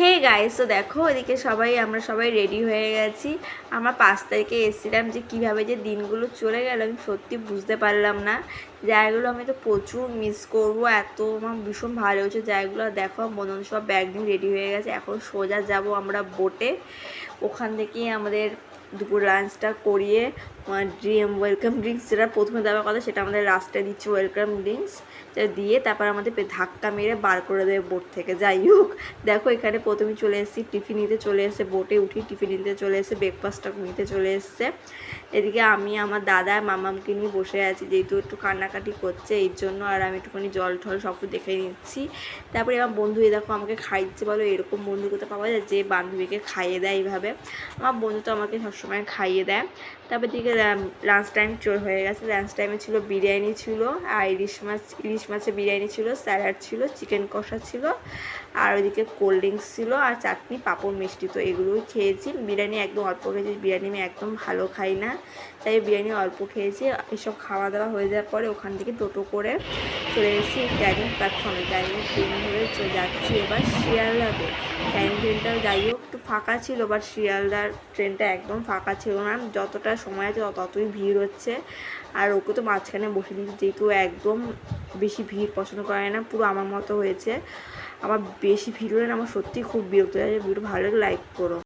Hey guys তো দেখো, এদিকে সবাই, আমরা সবাই রেডি হয়ে গেছি। আমরা পাঁচ তারিখে এসেছিলাম যে কীভাবে যে দিনগুলো চলে গেল, আমি সত্যি বুঝতে পারলাম না। জায়গাগুলো আমি তো প্রচুর মিস করব, এত আমার ভীষণ ভালো হয়েছে। জায়গাগুলো দেখো মনে হচ্ছে সব ব্যাগ নিয়ে রেডি হয়ে গেছে। এখন সোজা যাব আমরা বোটে ওখান থেকেই আমাদের দুপুর লাঞ্চটা করিয়ে ড্রিম ওয়েলকাম ড্রিঙ্কস যেটা প্রথমে দেওয়ার কথা, সেটা আমাদের লাস্টে দিচ্ছে ওয়েলকাম ড্রিঙ্কস দিয়ে তারপর আমাদের ধাক্কা মেরে বার করে দেবে বোট থেকে। যাই হোক, দেখো এখানে প্রথমে চলে এসেছি, টিফিন নিতে চলে এসে বোটে উঠি, টিফিন নিতে চলে এসে ব্রেকফাস্টটা নিতে চলে এসছে। এদিকে আমি, আমার দাদা মামামকে নিয়ে বসে আছি, যেহেতু একটু কান্নাকাটি করছে, এই জন্য আর আমি একটুখানি জল ঠল সব দেখে নিচ্ছি। তারপরে আমার বন্ধু দেখো আমাকে খাইছে বলো, এরকম বন্ধু কোথাও পাওয়া যায়, যে বান্ধবীকে খাইয়ে দেয় এইভাবে। আমার বন্ধু তো আমাকে সবসময় খাইয়ে দেয়। তারপর দিকে লাঞ্চ টাইম চল হয়ে গেছে। লাঞ্চ টাইমে ছিল বিরিয়ানি ছিল, আর ইলিশ মাছ, ইলিশ মাছের বিরিয়ানি ছিল, স্যালাড ছিল, চিকেন কষা ছিল, আর ওইদিকে কোল্ড ড্রিঙ্কস ছিল, আর চাটনি, পাঁপড়, মিষ্টি, তো এগুলোই খেয়েছি। বিরিয়ানি একদম অল্প খেয়েছি, বিরিয়ানি আমি একদম ভালো খাই না, তাই বিরিয়ানি অল্প খেয়েছি। এসব খাওয়া দাওয়া হয়ে যাওয়ার পরে ওখান থেকে টোটো করে চলে এসেছি ডাইনিং প্ল্যাটফর্মে ডাইনিং ট্রেন ধরে যাচ্ছি এবার শিয়ালদাতে ডাইনিং ট্রেনটা যাই হোক, একটু ফাঁকা ছিল বাট শিয়ালদার ট্রেনটা একদম ফাঁকা ছিল না। যতটা সময় আছে ততই ভিড় হচ্ছে। আর ওকে তো মাঝখানে বসে দিয়েছে যে কেউ একদম বেশি ভিড় পছন্দ করে না, পুরো আমার মতো হয়েছে। আমার বেশি ভিড় হলে আমার সত্যিই খুব বিরক্ত লাগে। ভিডিও ভালো লাগে লাইক করো।